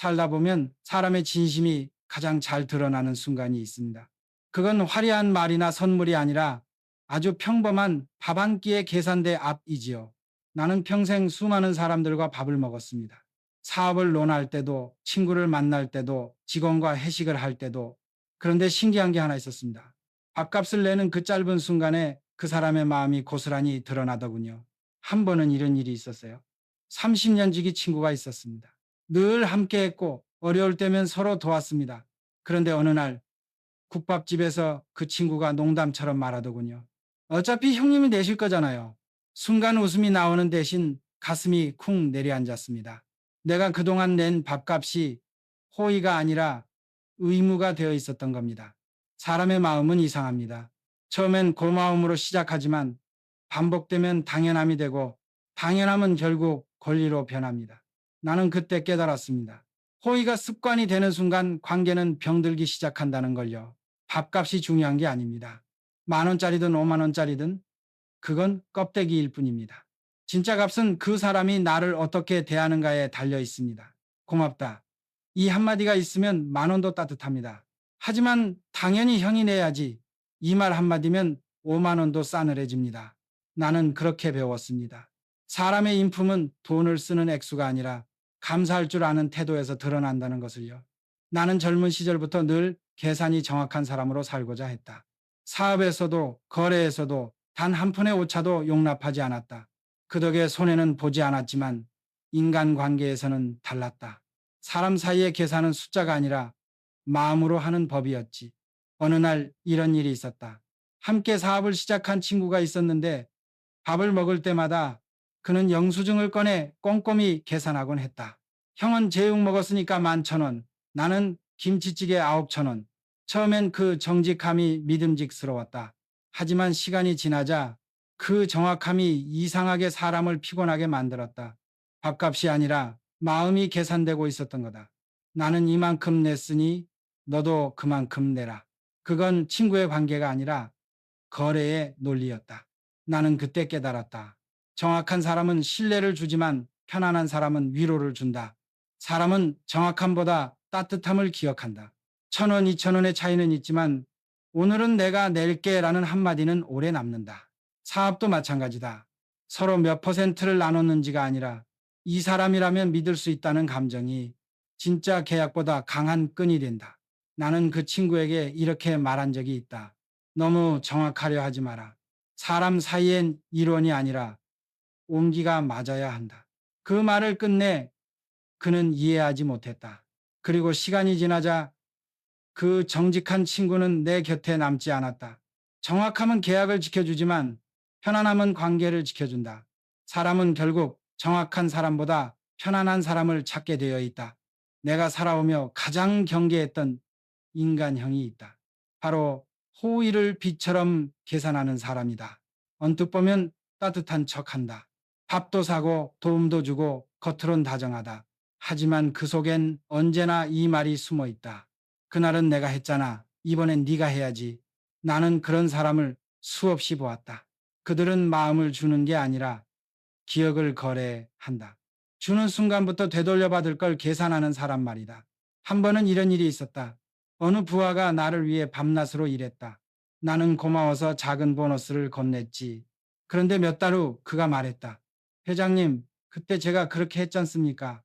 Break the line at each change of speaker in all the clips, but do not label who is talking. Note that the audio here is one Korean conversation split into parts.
살다 보면 사람의 진심이 가장 잘 드러나는 순간이 있습니다. 그건 화려한 말이나 선물이 아니라 아주 평범한 밥 한 끼의 계산대 앞이지요. 나는 평생 수많은 사람들과 밥을 먹었습니다. 사업을 논할 때도, 친구를 만날 때도, 직원과 회식을 할 때도. 그런데 신기한 게 하나 있었습니다. 밥값을 내는 그 짧은 순간에 그 사람의 마음이 고스란히 드러나더군요. 한 번은 이런 일이 있었어요. 30년 지기 친구가 있었습니다. 늘 함께 했고 어려울 때면 서로 도왔습니다. 그런데 어느 날 국밥집에서 그 친구가 농담처럼 말하더군요. 어차피 형님이 내실 거잖아요. 순간 웃음이 나오는 대신 가슴이 쿵 내려앉았습니다. 내가 그동안 낸 밥값이 호의가 아니라 의무가 되어 있었던 겁니다. 사람의 마음은 이상합니다. 처음엔 고마움으로 시작하지만 반복되면 당연함이 되고 당연함은 결국 권리로 변합니다. 나는 그때 깨달았습니다. 호의가 습관이 되는 순간 관계는 병들기 시작한다는 걸요. 밥값이 중요한 게 아닙니다. 만 원짜리든 오만 원짜리든 그건 껍데기일 뿐입니다. 진짜 값은 그 사람이 나를 어떻게 대하는가에 달려 있습니다. 고맙다. 이 한마디가 있으면 만 원도 따뜻합니다. 하지만 당연히 형이 내야지. 이 말 한마디면 5만 원도 싸늘해집니다. 나는 그렇게 배웠습니다. 사람의 인품은 돈을 쓰는 액수가 아니라 감사할 줄 아는 태도에서 드러난다는 것을요. 나는 젊은 시절부터 늘 계산이 정확한 사람으로 살고자 했다. 사업에서도 거래에서도 단 한 푼의 오차도 용납하지 않았다. 그 덕에 손해는 보지 않았지만 인간관계에서는 달랐다. 사람 사이의 계산은 숫자가 아니라 마음으로 하는 법이었지. 어느 날 이런 일이 있었다. 함께 사업을 시작한 친구가 있었는데 밥을 먹을 때마다 그는 영수증을 꺼내 꼼꼼히 계산하곤 했다. 형은 제육 먹었으니까 만천 원, 나는 김치찌개 아홉천 원. 처음엔 그 정직함이 믿음직스러웠다. 하지만 시간이 지나자 그 정확함이 이상하게 사람을 피곤하게 만들었다. 밥값이 아니라 마음이 계산되고 있었던 거다. 나는 이만큼 냈으니 너도 그만큼 내라. 그건 친구의 관계가 아니라 거래의 논리였다. 나는 그때 깨달았다. 정확한 사람은 신뢰를 주지만 편안한 사람은 위로를 준다. 사람은 정확함보다 따뜻함을 기억한다. 천 원, 이천 원의 차이는 있지만 오늘은 내가 낼게 라는 한마디는 오래 남는다. 사업도 마찬가지다. 서로 몇 퍼센트를 나눴는지가 아니라 이 사람이라면 믿을 수 있다는 감정이 진짜 계약보다 강한 끈이 된다. 나는 그 친구에게 이렇게 말한 적이 있다. 너무 정확하려 하지 마라. 사람 사이엔 이론이 아니라 온기가 맞아야 한다. 그 말을 끝내 그는 이해하지 못했다. 그리고 시간이 지나자 그 정직한 친구는 내 곁에 남지 않았다. 정확함은 계약을 지켜주지만 편안함은 관계를 지켜준다. 사람은 결국 정확한 사람보다 편안한 사람을 찾게 되어 있다. 내가 살아오며 가장 경계했던 인간형이 있다. 바로 호의를 빛처럼 계산하는 사람이다. 언뜻 보면 따뜻한 척한다. 밥도 사고 도움도 주고 겉으론 다정하다. 하지만 그 속엔 언제나 이 말이 숨어 있다. 그날은 내가 했잖아. 이번엔 네가 해야지. 나는 그런 사람을 수없이 보았다. 그들은 마음을 주는 게 아니라 기억을 거래한다. 주는 순간부터 되돌려받을 걸 계산하는 사람 말이다. 한 번은 이런 일이 있었다. 어느 부하가 나를 위해 밤낮으로 일했다. 나는 고마워서 작은 보너스를 건넸지. 그런데 몇 달 후 그가 말했다. 회장님, 그때 제가 그렇게 했지 않습니까?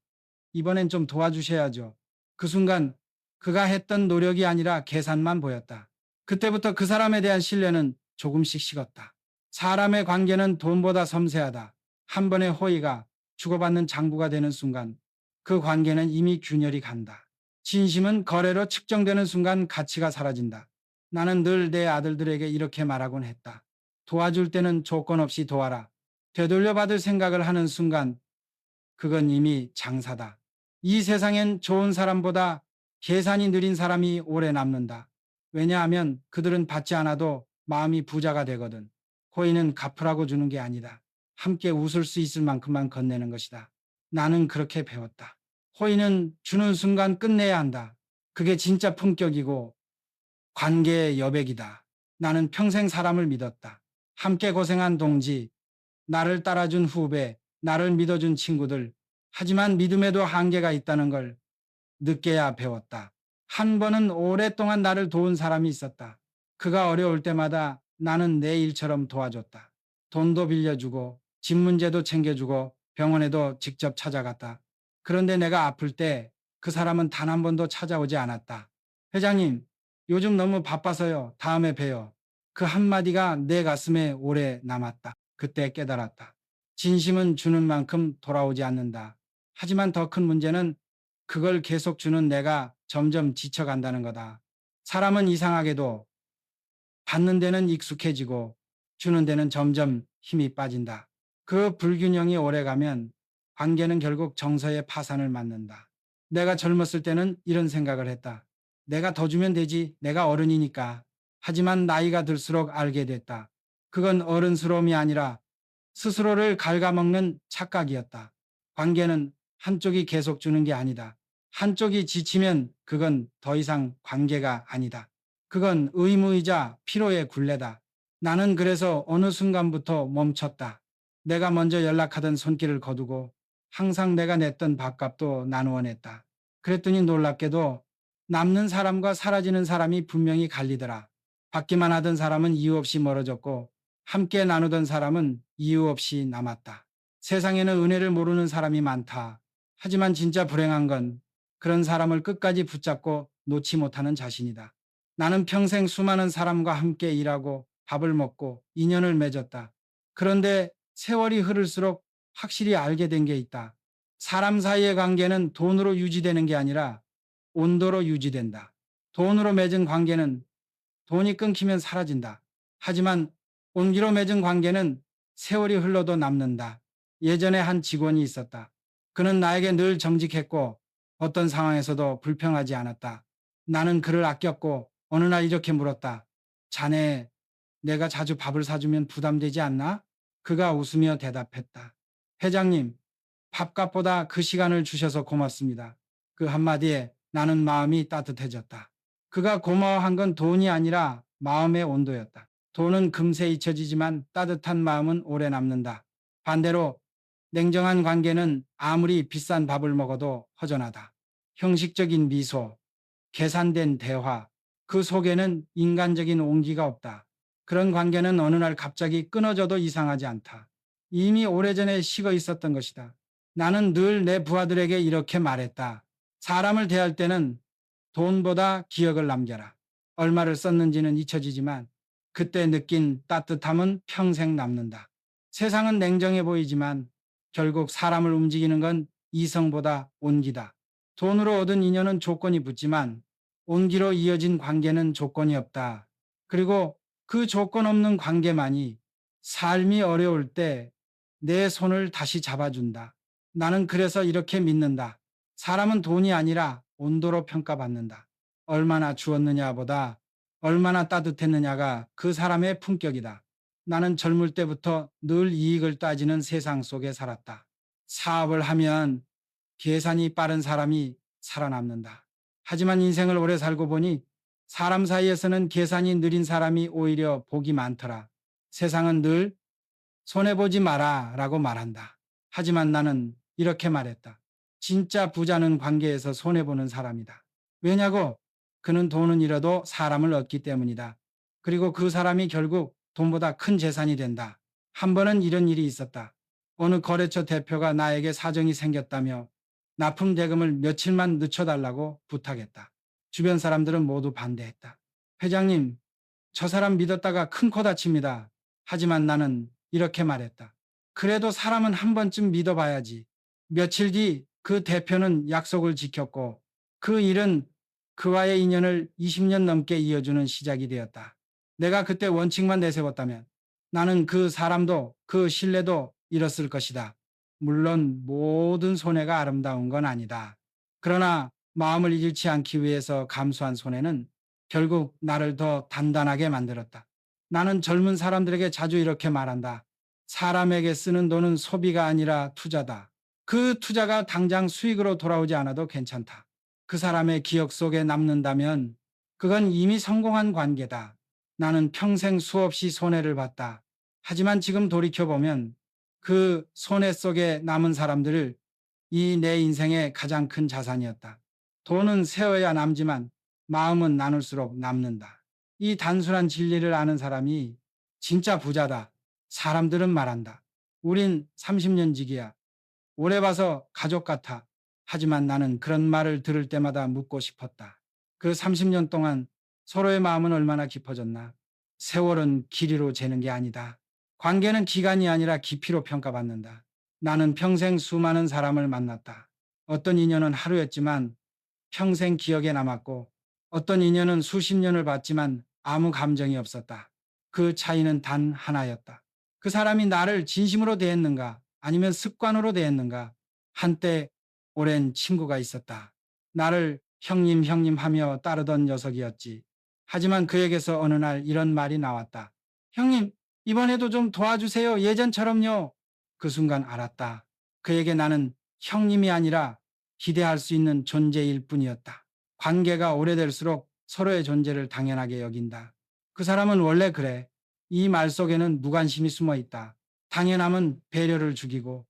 이번엔 좀 도와주셔야죠. 그 순간 그가 했던 노력이 아니라 계산만 보였다. 그때부터 그 사람에 대한 신뢰는 조금씩 식었다. 사람의 관계는 돈보다 섬세하다. 한 번의 호의가 주고받는 장부가 되는 순간 그 관계는 이미 균열이 간다. 진심은 거래로 측정되는 순간 가치가 사라진다. 나는 늘 내 아들들에게 이렇게 말하곤 했다. 도와줄 때는 조건 없이 도와라. 되돌려받을 생각을 하는 순간 그건 이미 장사다. 이 세상엔 좋은 사람보다 계산이 느린 사람이 오래 남는다. 왜냐하면 그들은 받지 않아도 마음이 부자가 되거든. 호의는 갚으라고 주는 게 아니다. 함께 웃을 수 있을 만큼만 건네는 것이다. 나는 그렇게 배웠다. 호의는 주는 순간 끝내야 한다. 그게 진짜 품격이고 관계의 여백이다. 나는 평생 사람을 믿었다. 함께 고생한 동지, 나를 따라준 후배, 나를 믿어준 친구들. 하지만 믿음에도 한계가 있다는 걸 늦게야 배웠다. 한 번은 오랫동안 나를 도운 사람이 있었다. 그가 어려울 때마다 나는 내 일처럼 도와줬다. 돈도 빌려주고 집 문제도 챙겨주고 병원에도 직접 찾아갔다. 그런데 내가 아플 때 그 사람은 단 한 번도 찾아오지 않았다. 회장님, 요즘 너무 바빠서요. 다음에 봬요. 그 한마디가 내 가슴에 오래 남았다. 그때 깨달았다. 진심은 주는 만큼 돌아오지 않는다. 하지만 더 큰 문제는 그걸 계속 주는 내가 점점 지쳐간다는 거다. 사람은 이상하게도 받는 데는 익숙해지고 주는 데는 점점 힘이 빠진다. 그 불균형이 오래가면 관계는 결국 정서의 파산을 맞는다. 내가 젊었을 때는 이런 생각을 했다. 내가 더 주면 되지. 내가 어른이니까. 하지만 나이가 들수록 알게 됐다. 그건 어른스러움이 아니라 스스로를 갉아먹는 착각이었다. 관계는 한쪽이 계속 주는 게 아니다. 한쪽이 지치면 그건 더 이상 관계가 아니다. 그건 의무이자 피로의 굴레다. 나는 그래서 어느 순간부터 멈췄다. 내가 먼저 연락하던 손길을 거두고 항상 내가 냈던 밥값도 나누어 냈다. 그랬더니 놀랍게도 남는 사람과 사라지는 사람이 분명히 갈리더라. 받기만 하던 사람은 이유 없이 멀어졌고 함께 나누던 사람은 이유 없이 남았다. 세상에는 은혜를 모르는 사람이 많다. 하지만 진짜 불행한 건 그런 사람을 끝까지 붙잡고 놓지 못하는 자신이다. 나는 평생 수많은 사람과 함께 일하고 밥을 먹고 인연을 맺었다. 그런데 세월이 흐를수록 확실히 알게 된 게 있다. 사람 사이의 관계는 돈으로 유지되는 게 아니라 온도로 유지된다. 돈으로 맺은 관계는 돈이 끊기면 사라진다. 하지만 온기로 맺은 관계는 세월이 흘러도 남는다. 예전에 한 직원이 있었다. 그는 나에게 늘 정직했고 어떤 상황에서도 불평하지 않았다. 나는 그를 아꼈고 어느 날 이렇게 물었다. 자네, 내가 자주 밥을 사주면 부담되지 않나? 그가 웃으며 대답했다. 회장님, 밥값보다 그 시간을 주셔서 고맙습니다. 그 한마디에 나는 마음이 따뜻해졌다. 그가 고마워한 건 돈이 아니라 마음의 온도였다. 돈은 금세 잊혀지지만 따뜻한 마음은 오래 남는다. 반대로 냉정한 관계는 아무리 비싼 밥을 먹어도 허전하다. 형식적인 미소, 계산된 대화, 그 속에는 인간적인 온기가 없다. 그런 관계는 어느 날 갑자기 끊어져도 이상하지 않다. 이미 오래전에 식어 있었던 것이다. 나는 늘 내 부하들에게 이렇게 말했다. 사람을 대할 때는 돈보다 기억을 남겨라. 얼마를 썼는지는 잊혀지지만 그때 느낀 따뜻함은 평생 남는다. 세상은 냉정해 보이지만 결국 사람을 움직이는 건 이성보다 온기다. 돈으로 얻은 인연은 조건이 붙지만 온기로 이어진 관계는 조건이 없다. 그리고 그 조건 없는 관계만이 삶이 어려울 때 내 손을 다시 잡아준다. 나는 그래서 이렇게 믿는다. 사람은 돈이 아니라 온도로 평가받는다. 얼마나 주었느냐보다 얼마나 따뜻했느냐가 그 사람의 품격이다. 나는 젊을 때부터 늘 이익을 따지는 세상 속에 살았다. 사업을 하면 계산이 빠른 사람이 살아남는다. 하지만 인생을 오래 살고 보니 사람 사이에서는 계산이 느린 사람이 오히려 복이 많더라. 세상은 늘 손해보지 마라 라고 말한다. 하지만 나는 이렇게 말했다. 진짜 부자는 관계에서 손해보는 사람이다. 왜냐고? 그는 돈은 잃어도 사람을 얻기 때문이다. 그리고 그 사람이 결국 돈보다 큰 재산이 된다. 한 번은 이런 일이 있었다. 어느 거래처 대표가 나에게 사정이 생겼다며 납품 대금을 며칠만 늦춰달라고 부탁했다. 주변 사람들은 모두 반대했다. 회장님, 저 사람 믿었다가 큰 코 다칩니다. 하지만 나는 이렇게 말했다. 그래도 사람은 한 번쯤 믿어봐야지. 며칠 뒤 그 대표는 약속을 지켰고 그 일은 그와의 인연을 20년 넘게 이어주는 시작이 되었다. 내가 그때 원칙만 내세웠다면 나는 그 사람도 그 신뢰도 잃었을 것이다. 물론 모든 손해가 아름다운 건 아니다. 그러나 마음을 잃지 않기 위해서 감수한 손해는 결국 나를 더 단단하게 만들었다. 나는 젊은 사람들에게 자주 이렇게 말한다. 사람에게 쓰는 돈은 소비가 아니라 투자다. 그 투자가 당장 수익으로 돌아오지 않아도 괜찮다. 그 사람의 기억 속에 남는다면 그건 이미 성공한 관계다. 나는 평생 수없이 손해를 봤다. 하지만 지금 돌이켜보면 그 손해 속에 남은 사람들을 이 내 인생의 가장 큰 자산이었다. 돈은 세어야 남지만 마음은 나눌수록 남는다. 이 단순한 진리를 아는 사람이 진짜 부자다. 사람들은 말한다. 우린 30년 지기야. 오래 봐서 가족 같아. 하지만 나는 그런 말을 들을 때마다 묻고 싶었다. 그 30년 동안 서로의 마음은 얼마나 깊어졌나? 세월은 길이로 재는 게 아니다. 관계는 기간이 아니라 깊이로 평가받는다. 나는 평생 수많은 사람을 만났다. 어떤 인연은 하루였지만 평생 기억에 남았고 어떤 인연은 수십 년을 봤지만 아무 감정이 없었다. 그 차이는 단 하나였다. 그 사람이 나를 진심으로 대했는가 아니면 습관으로 대했는가 한때 오랜 친구가 있었다. 나를 형님 형님 하며 따르던 녀석이었지. 하지만 그에게서 어느 날 이런 말이 나왔다. 형님, 이번에도 좀 도와주세요. 예전처럼요. 그 순간 알았다. 그에게 나는 형님이 아니라 기대할 수 있는 존재일 뿐이었다. 관계가 오래될수록 서로의 존재를 당연하게 여긴다. 그 사람은 원래 그래. 이 말 속에는 무관심이 숨어 있다. 당연함은 배려를 죽이고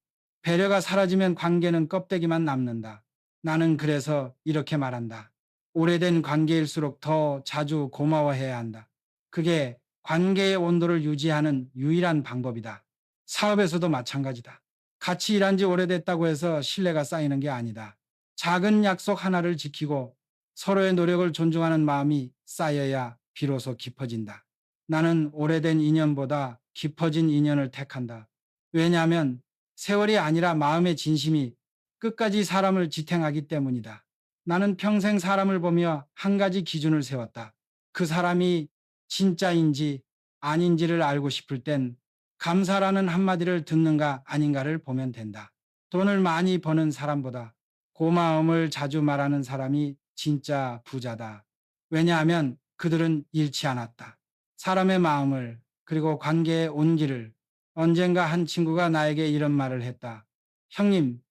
배려가 사라지면 관계는 껍데기만 남는다. 나는 그래서 이렇게 말한다. 오래된 관계일수록 더 자주 고마워해야 한다. 그게 관계의 온도를 유지하는 유일한 방법이다. 사업에서도 마찬가지다. 같이 일한 지 오래됐다고 해서 신뢰가 쌓이는 게 아니다. 작은 약속 하나를 지키고 서로의 노력을 존중하는 마음이 쌓여야 비로소 깊어진다. 나는 오래된 인연보다 깊어진 인연을 택한다. 왜냐하면 세월이 아니라 마음의 진심이 끝까지 사람을 지탱하기 때문이다. 나는 평생 사람을 보며 한 가지 기준을 세웠다. 그 사람이 진짜인지 아닌지를 알고 싶을 땐 감사라는 한마디를 듣는가 아닌가를 보면 된다. 돈을 많이 버는 사람보다 고마움을 자주 말하는 사람이 진짜 부자다. 왜냐하면 그들은 잃지 않았다. 사람의 마음을 그리고 관계의 온기를 언젠가 한 친구가 나에게 이런 말을 했다. 형님,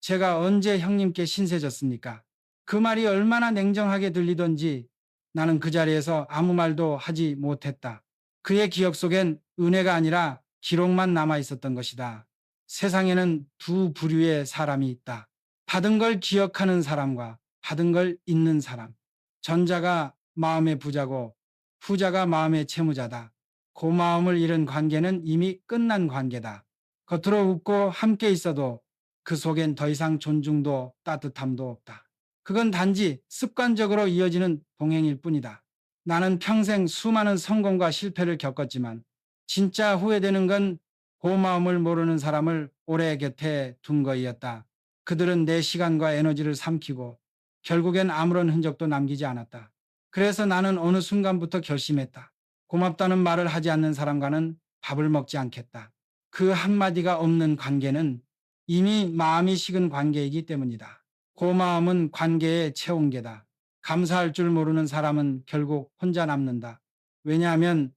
제가 언제 형님께 신세졌습니까? 그 말이 얼마나 냉정하게 들리던지 나는 그 자리에서 아무 말도 하지 못했다. 그의 기억 속엔 은혜가 아니라 기록만 남아 있었던 것이다. 세상에는 두 부류의 사람이 있다. 받은 걸 기억하는 사람과 받은 걸 잊는 사람. 전자가 마음의 부자고 후자가 마음의 채무자다. 고마움을 잃은 관계는 이미 끝난 관계다. 겉으로 웃고 함께 있어도 그 속엔 더 이상 존중도 따뜻함도 없다. 그건 단지 습관적으로 이어지는 동행일 뿐이다. 나는 평생 수많은 성공과 실패를 겪었지만 진짜 후회되는 건 고마움을 모르는 사람을 오래 곁에 둔 거이었다. 그들은 내 시간과 에너지를 삼키고 결국엔 아무런 흔적도 남기지 않았다. 그래서 나는 어느 순간부터 결심했다. 고맙다는 말을 하지 않는 사람과는 밥을 먹지 않겠다. 그 한마디가 없는 관계는 이미 마음이 식은 관계이기 때문이다. 고마움은 관계의 체온계다. 감사할 줄 모르는 사람은 결국 혼자 남는다. 왜냐하면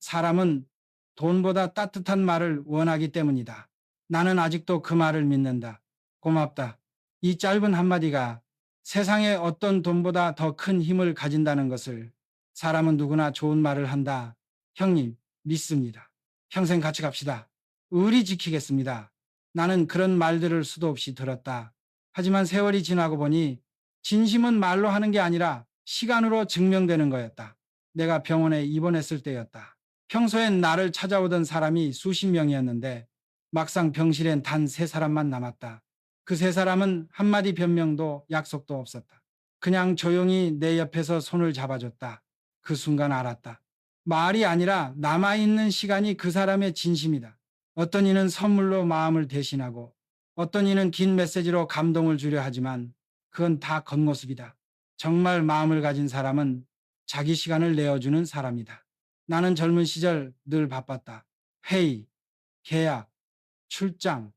사람은 돈보다 따뜻한 말을 원하기 때문이다. 나는 아직도 그 말을 믿는다. 고맙다. 이 짧은 한마디가 세상에 어떤 돈보다 더 큰 힘을 가진다는 것을 사람은 누구나 좋은 말을 한다. 형님, 믿습니다. 평생 같이 갑시다. 의리 지키겠습니다. 나는 그런 말들을 수도 없이 들었다. 하지만 세월이 지나고 보니 진심은 말로 하는 게 아니라 시간으로 증명되는 거였다. 내가 병원에 입원했을 때였다. 평소엔 나를 찾아오던 사람이 수십 명이었는데 막상 병실엔 단 세 사람만 남았다. 그 세 사람은 한마디 변명도 약속도 없었다. 그냥 조용히 내 옆에서 손을 잡아줬다. 그 순간 알았다. 말이 아니라 남아있는 시간이 그 사람의 진심이다. 어떤 이는 선물로 마음을 대신하고 어떤 이는 긴 메시지로 감동을 주려 하지만 그건 다 겉모습이다. 정말 마음을 가진 사람은 자기 시간을 내어주는 사람이다. 나는 젊은 시절 늘 바빴다. 회의, 계약, 출장,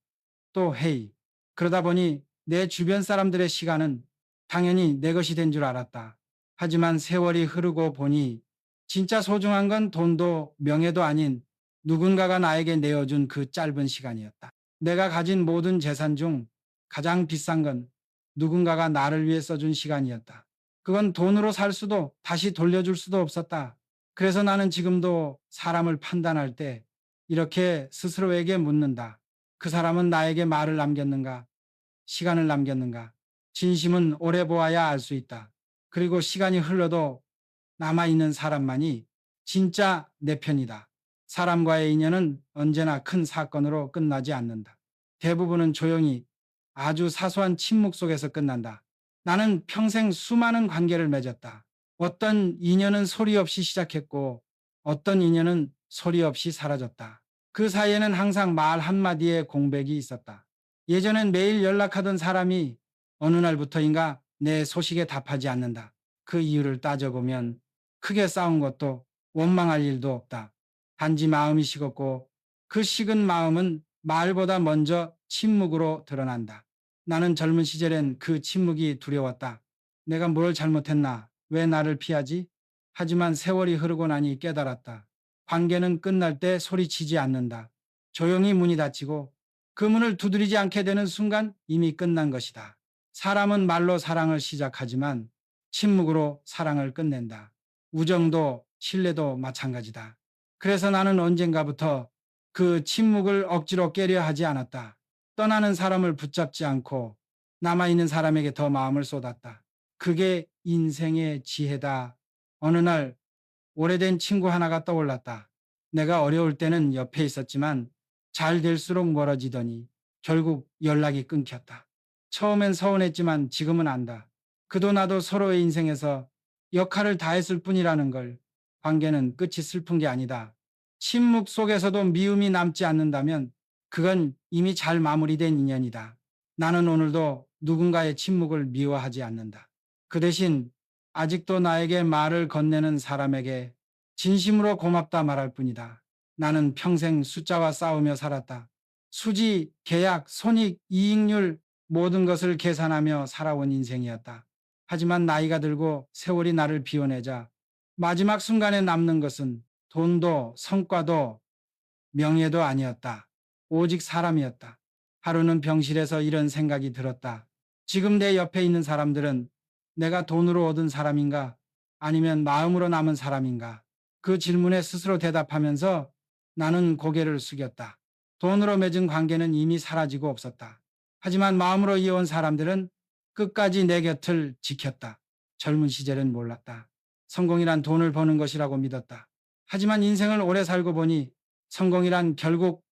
또 회의. 그러다 보니 내 주변 사람들의 시간은 당연히 내 것이 된 줄 알았다. 하지만 세월이 흐르고 보니 진짜 소중한 건 돈도 명예도 아닌 누군가가 나에게 내어준 그 짧은 시간이었다. 내가 가진 모든 재산 중 가장 비싼 건 누군가가 나를 위해 써준 시간이었다. 그건 돈으로 살 수도 다시 돌려줄 수도 없었다. 그래서 나는 지금도 사람을 판단할 때 이렇게 스스로에게 묻는다. 그 사람은 나에게 말을 남겼는가? 시간을 남겼는가? 진심은 오래 보아야 알 수 있다. 그리고 시간이 흘러도 남아있는 사람만이 진짜 내 편이다. 사람과의 인연은 언제나 큰 사건으로 끝나지 않는다. 대부분은 조용히 아주 사소한 침묵 속에서 끝난다. 나는 평생 수많은 관계를 맺었다. 어떤 인연은 소리 없이 시작했고 어떤 인연은 소리 없이 사라졌다. 그 사이에는 항상 말 한마디의 공백이 있었다. 예전엔 매일 연락하던 사람이 어느 날부터인가 내 소식에 답하지 않는다. 그 이유를 따져보면 크게 싸운 것도 원망할 일도 없다. 단지 마음이 식었고 그 식은 마음은 말보다 먼저 침묵으로 드러난다. 나는 젊은 시절엔 그 침묵이 두려웠다. 내가 뭘 잘못했나? 왜 나를 피하지? 하지만 세월이 흐르고 나니 깨달았다. 관계는 끝날 때 소리치지 않는다. 조용히 문이 닫히고 그 문을 두드리지 않게 되는 순간 이미 끝난 것이다. 사람은 말로 사랑을 시작하지만 침묵으로 사랑을 끝낸다. 우정도 신뢰도 마찬가지다. 그래서 나는 언젠가부터 그 침묵을 억지로 깨려 하지 않았다. 떠나는 사람을 붙잡지 않고 남아있는 사람에게 더 마음을 쏟았다. 그게 인생의 지혜다. 어느 날 오래된 친구 하나가 떠올랐다. 내가 어려울 때는 옆에 있었지만 잘 될수록 멀어지더니 결국 연락이 끊겼다. 처음엔 서운했지만 지금은 안다. 그도 나도 서로의 인생에서 역할을 다했을 뿐이라는 걸 관계는 끝이 슬픈 게 아니다. 침묵 속에서도 미움이 남지 않는다면 그건 이미 잘 마무리된 인연이다. 나는 오늘도 누군가의 침묵을 미워하지 않는다. 그 대신 아직도 나에게 말을 건네는 사람에게 진심으로 고맙다 말할 뿐이다. 나는 평생 숫자와 싸우며 살았다. 수지, 계약, 손익, 이익률 모든 것을 계산하며 살아온 인생이었다. 하지만 나이가 들고 세월이 나를 비워내자 마지막 순간에 남는 것은 돈도 성과도 명예도 아니었다. 오직 사람이었다. 하루는 병실에서 이런 생각이 들었다. 지금 내 옆에 있는 사람들은 내가 돈으로 얻은 사람인가 아니면 마음으로 남은 사람인가 그 질문에 스스로 대답하면서 나는 고개를 숙였다. 돈으로 맺은 관계는 이미 사라지고 없었다. 하지만 마음으로 이어온 사람들은 끝까지 내 곁을 지켰다. 젊은 시절엔 몰랐다. 성공이란 돈을 버는 것이라고 믿었다. 하지만 인생을 오래 살고 보니 성공이란 결국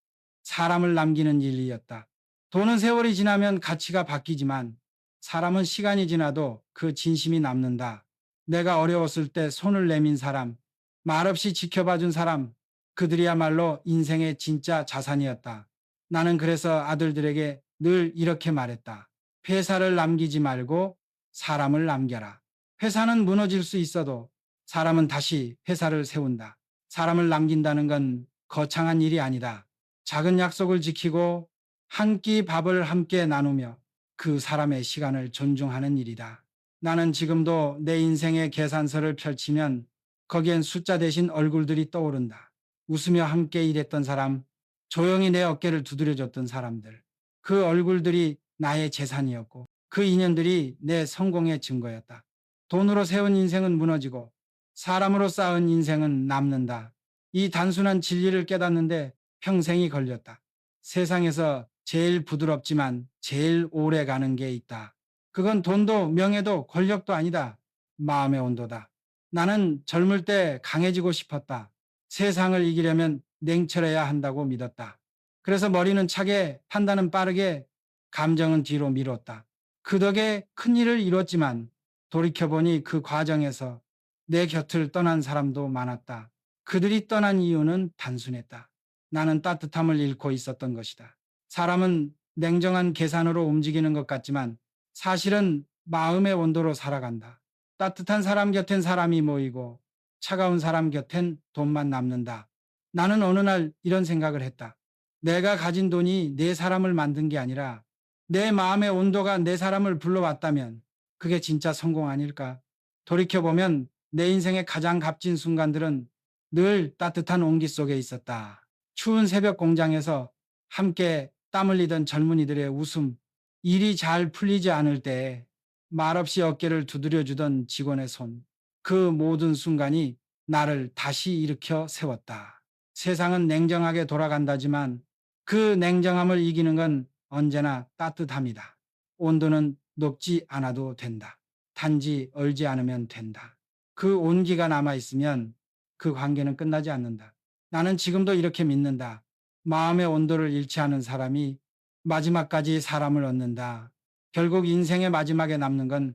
사람을 남기는 일이었다. 돈은 세월이 지나면 가치가 바뀌지만 사람은 시간이 지나도 그 진심이 남는다. 내가 어려웠을 때 손을 내민 사람, 말없이 지켜봐준 사람, 그들이야말로 인생의 진짜 자산이었다. 나는 그래서 아들들에게 늘 이렇게 말했다. 회사를 남기지 말고 사람을 남겨라. 회사는 무너질 수 있어도 사람은 다시 회사를 세운다. 사람을 남긴다는 건 거창한 일이 아니다. 작은 약속을 지키고 한 끼 밥을 함께 나누며 그 사람의 시간을 존중하는 일이다. 나는 지금도 내 인생의 계산서를 펼치면 거기엔 숫자 대신 얼굴들이 떠오른다. 웃으며 함께 일했던 사람, 조용히 내 어깨를 두드려줬던 사람들. 그 얼굴들이 나의 재산이었고 그 인연들이 내 성공의 증거였다. 돈으로 세운 인생은 무너지고 사람으로 쌓은 인생은 남는다. 이 단순한 진리를 깨닫는데 평생이 걸렸다. 세상에서 제일 부드럽지만 제일 오래 가는 게 있다. 그건 돈도 명예도 권력도 아니다. 마음의 온도다. 나는 젊을 때 강해지고 싶었다. 세상을 이기려면 냉철해야 한다고 믿었다. 그래서 머리는 차게, 판단은 빠르게, 감정은 뒤로 미뤘다. 그 덕에 큰 일을 이뤘지만 돌이켜보니 그 과정에서 내 곁을 떠난 사람도 많았다. 그들이 떠난 이유는 단순했다. 나는 따뜻함을 잃고 있었던 것이다. 사람은 냉정한 계산으로 움직이는 것 같지만 사실은 마음의 온도로 살아간다. 따뜻한 사람 곁엔 사람이 모이고 차가운 사람 곁엔 돈만 남는다. 나는 어느 날 이런 생각을 했다. 내가 가진 돈이 내 사람을 만든 게 아니라 내 마음의 온도가 내 사람을 불러왔다면 그게 진짜 성공 아닐까? 돌이켜보면 내 인생의 가장 값진 순간들은 늘 따뜻한 온기 속에 있었다. 추운 새벽 공장에서 함께 땀 흘리던 젊은이들의 웃음, 일이 잘 풀리지 않을 때 말없이 어깨를 두드려주던 직원의 손, 그 모든 순간이 나를 다시 일으켜 세웠다. 세상은 냉정하게 돌아간다지만 그 냉정함을 이기는 건 언제나 따뜻함이다. 온도는 높지 않아도 된다. 단지 얼지 않으면 된다. 그 온기가 남아있으면 그 관계는 끝나지 않는다. 나는 지금도 이렇게 믿는다. 마음의 온도를 잃지 않은 사람이 마지막까지 사람을 얻는다. 결국 인생의 마지막에 남는 건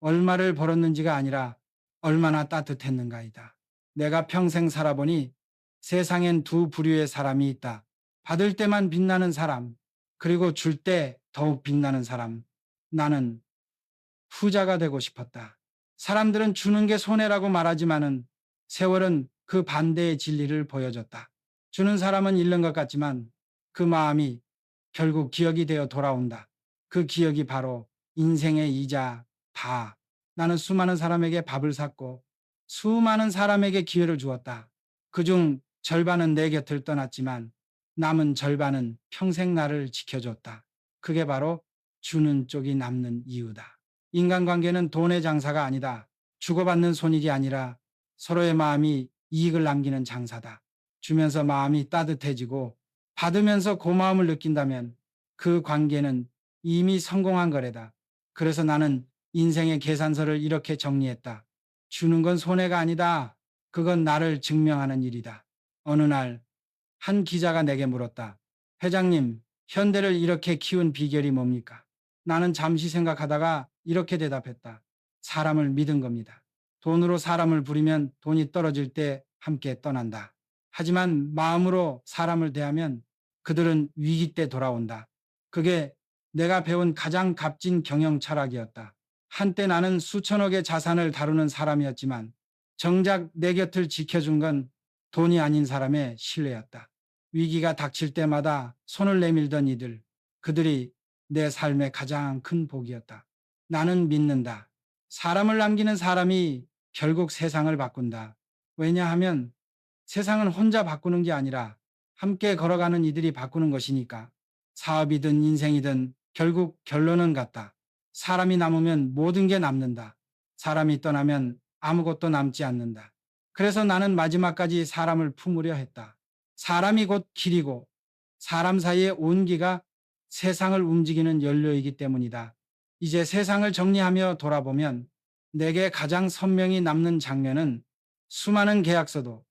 얼마를 벌었는지가 아니라 얼마나 따뜻했는가이다. 내가 평생 살아보니 세상엔 두 부류의 사람이 있다. 받을 때만 빛나는 사람, 그리고 줄 때 더욱 빛나는 사람. 나는 후자가 되고 싶었다. 사람들은 주는 게 손해라고 말하지만은 세월은 그 반대의 진리를 보여줬다. 주는 사람은 잃는 것 같지만 그 마음이 결국 기억이 되어 돌아온다. 그 기억이 바로 인생의 이자 다. 나는 수많은 사람에게 밥을 샀고 수많은 사람에게 기회를 주었다. 그중 절반은 내 곁을 떠났지만 남은 절반은 평생 나를 지켜줬다. 그게 바로 주는 쪽이 남는 이유다. 인간관계는 돈의 장사가 아니다. 주고받는 손익이 아니라 서로의 마음이 이익을 남기는 장사다. 주면서 마음이 따뜻해지고 받으면서 고마움을 느낀다면 그 관계는 이미 성공한 거래다. 그래서 나는 인생의 계산서를 이렇게 정리했다. 주는 건 손해가 아니다. 그건 나를 증명하는 일이다. 어느 날 한 기자가 내게 물었다. 회장님, 현대를 이렇게 키운 비결이 뭡니까? 나는 잠시 생각하다가 이렇게 대답했다. 사람을 믿은 겁니다. 돈으로 사람을 부리면 돈이 떨어질 때 함께 떠난다. 하지만 마음으로 사람을 대하면 그들은 위기 때 돌아온다. 그게 내가 배운 가장 값진 경영 철학이었다. 한때 나는 수천억의 자산을 다루는 사람이었지만 정작 내 곁을 지켜준 건 돈이 아닌 사람의 신뢰였다. 위기가 닥칠 때마다 손을 내밀던 이들, 그들이 내 삶의 가장 큰 복이었다. 나는 믿는다. 사람을 남기는 사람이 결국 세상을 바꾼다. 왜냐하면 세상은 혼자 바꾸는 게 아니라 함께 걸어가는 이들이 바꾸는 것이니까. 사업이든 인생이든 결국 결론은 같다. 사람이 남으면 모든 게 남는다. 사람이 떠나면 아무것도 남지 않는다. 그래서 나는 마지막까지 사람을 품으려 했다. 사람이 곧 길이고 사람 사이의 온기가 세상을 움직이는 연료이기 때문이다. 이제 세상을 정리하며 돌아보면 내게 가장 선명히 남는 장면은 수많은 계약서도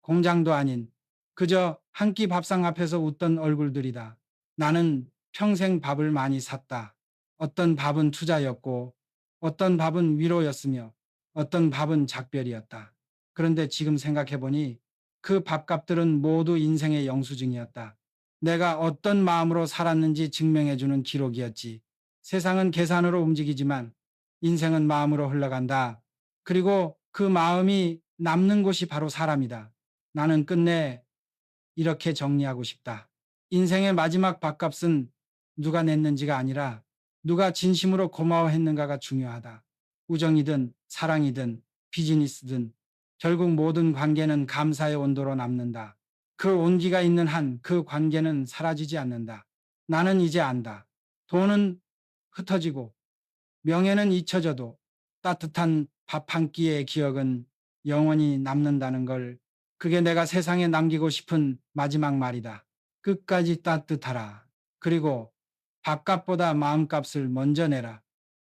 공장도 아닌 그저 한 끼 밥상 앞에서 웃던 얼굴들이다. 나는 평생 밥을 많이 샀다. 어떤 밥은 투자였고 어떤 밥은 위로였으며 어떤 밥은 작별이었다. 그런데 지금 생각해보니 그 밥값들은 모두 인생의 영수증이었다. 내가 어떤 마음으로 살았는지 증명해주는 기록이었지. 세상은 계산으로 움직이지만 인생은 마음으로 흘러간다. 그리고 그 마음이 남는 곳이 바로 사람이다. 나는 끝내 이렇게 정리하고 싶다. 인생의 마지막 밥값은 누가 냈는지가 아니라 누가 진심으로 고마워했는가가 중요하다. 우정이든 사랑이든 비즈니스든 결국 모든 관계는 감사의 온도로 남는다. 그 온기가 있는 한 그 관계는 사라지지 않는다. 나는 이제 안다. 돈은 흩어지고 명예는 잊혀져도 따뜻한 밥 한 끼의 기억은 영원히 남는다는 걸 그게 내가 세상에 남기고 싶은 마지막 말이다. 끝까지 따뜻하라. 그리고 밥값보다 마음값을 먼저 내라.